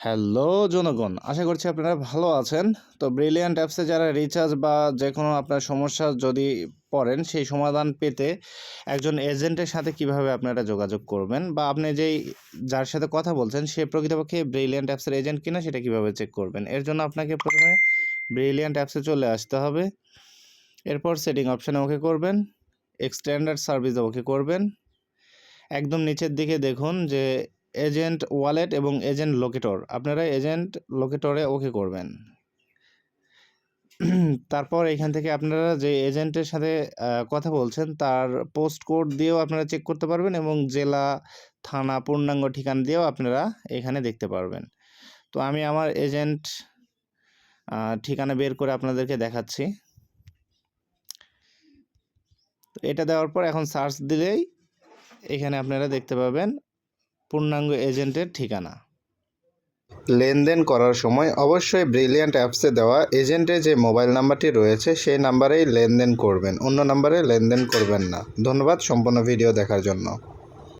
Hello জনগণ, আশা করছি আপনারা ভালো আছেন। তো ব্রিলিয়ান্ট অ্যাপসে যারা রিচার্জ বা যে কোনো আপনার সমস্যা যদি পড়েন, সেই সমাধান পেতে একজন এজেন্টের সাথে কীভাবে আপনারা যোগাযোগ করবেন বা আপনি যেই, যার সাথে কথা বলছেন, সে প্রকৃতপক্ষে ব্রিলিয়ান্ট অ্যাপসের এজেন্ট কিনা সেটা কীভাবে চেক করবেন? এর জন্য আপনাকে প্রথমে ব্রিলিয়ান্ট অ্যাপসে চলে আসতে হবে। এরপর সেটিং অপশানে ওকে করবেন এক্সটেন্ডার্ড সার্ভিসে ওকে করবেন। একদম নিচের দিকে দেখুন যে এজেন্ট ওয়ালেট এবং এজেন্ট লোকেটর। আপনারা এজেন্ট লোকেটরে ওকে করবেন। তারপর এখান থেকে আপনারা যে এজেন্টের সাথে কথা বলছেন, তার পোস্ট কোড দিয়েও আপনারা চেক করতে পারবেন এবং জেলা, থানা, পূর্ণাঙ্গ ঠিকানা দিয়েও আপনারা এখানে দেখতে পারবেন। তো আমি আমার এজেন্ট ঠিকানা বের করে আপনাদেরকে দেখাচ্ছি। এটা দেওয়ার পর এখন সার্চ দিলেই এখানে আপনারা দেখতে পাবেন পূর্ণাঙ্গ এজেন্টের ঠিকানা। লেনদেন করার সময় অবশ্যই ব্রিলিয়ান্ট অ্যাপসে দেওয়া এজেন্টের যে মোবাইল নাম্বারটি রয়েছে সেই নাম্বারেই লেনদেন করবেন। অন্য নাম্বারে লেনদেন করবেন না। ধন্যবাদ, সম্পূর্ণ ভিডিও দেখার জন্য।